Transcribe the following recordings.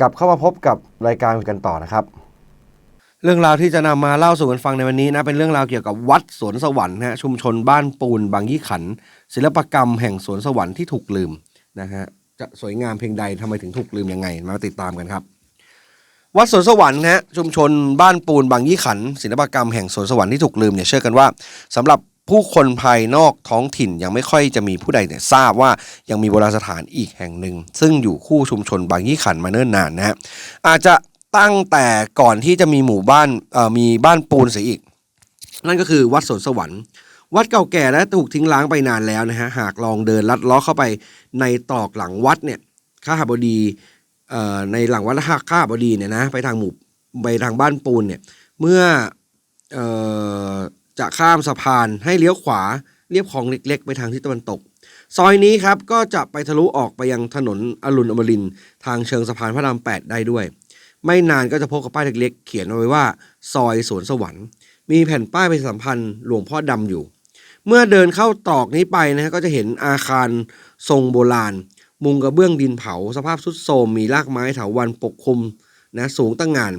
กลับเข้ามาพบกับรายการกันต่อนะครับ เรื่องราวที่จะนำมาเล่าสู่กันฟังในวันนี้นะเป็นเรื่องราวเกี่ยวกับวัดสวนสวรรค์นะฮะชุมชนบ้านปูนบางยี่ขัน ศิลปกรรมแห่งสวนสวรรค์ที่ถูกลืมนะฮะจะสวยงามเพียงใดทำไมถึงถูกลืมยังไง มาติดตามกันครับ วัดสวนสวรรค์นะฮะชุมชนบ้านปูนบางยี่ขัน ศิลปกรรมแห่งสวนสวรรค์ที่ถูกลืมเนี่ยเชื่อกันว่าสำหรับ ผู้คนภายนอกท้องถิ่นยังไม่ค่อยจะมีผู้ใดเนี่ยทราบว่ายังมีโบราณสถานอีกแห่งหนึ่ง ซึ่งอยู่คู่ชุมชนบางยี่ขันมาเนิ่นนานนะฮะอาจจะตั้งแต่ก่อนที่จะมีหมู่บ้านเอ่อมีบ้านปูนเสียอีก นั่นก็คือวัดสวนสวรรค์วัดเก่าแก่และถูกทิ้งร้างไปนานแล้วนะฮะหากลองเดินลัดล้อเข้าไปในตรอกหลังวัดเนี่ยข้าหบดีเอ่อในหลังวัดข้าหบดีเนี่ยนะไปทางหมู่ไปทางบ้านปูนเนี่ยเมื่ออ จะข้ามสะพานให้เลี้ยวขวาเรียบคลองเล็ก ๆ ไปทางทิศตะวันตก ซอยนี้ครับก็จะไปทะลุออกไปยังถนนอรุณอมรินทางเชิงสะพานพระรามแปดได้ด้วย ไม่นานก็จะพบกับป้ายเล็กๆ เขียนเอาไว้ว่า ซอยสวนสวรรค์ มีแผ่นป้ายประชาสัมพันธ์หลวงพ่อดำอยู่ เมื่อเดินเข้าตรอกนี้ไปนะฮะก็จะเห็นอาคารทรงโบราณ มุงกระเบื้องดินเผา สภาพทรุดโทรมมีรากไม้เถาวันปกคลุมนะสูงตั้งงาน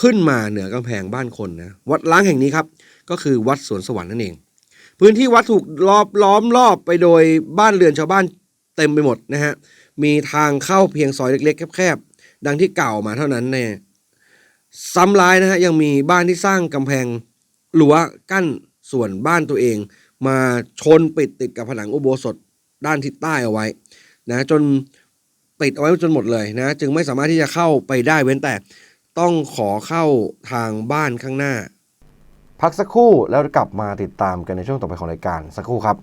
ขึ้นมาเหนือกำแพงบ้านคนนะวัดล้างแห่งนี้ครับ ก็คือวัดสวนสวรรค์นั่นเอง พื้นที่วัดถูกรอบล้อมรอบไปโดยบ้านเรือนชาวบ้านเต็มไปหมดนะฮะมีทางเข้าเพียงซอยเล็กๆแคบๆดังที่เก่ามาเท่านั้นแน่ซ้ำร้ายนะฮะยังมีบ้านที่สร้างกำแพงรั้วกั้นส่วนบ้านตัวเอง มาชนปิดติดกับผนังอุโบสถด้านทิศใต้เอาไว้นะจนปิดเอาไว้จนหมดเลยนะจึงไม่สามารถที่จะเข้าไปได้เว้นแต่ ต้องขอเข้าทางบ้านข้างหน้า พักสักครู่แล้วกลับมาติดตามกันในช่วงต่อไปของรายการสักครู่ครับ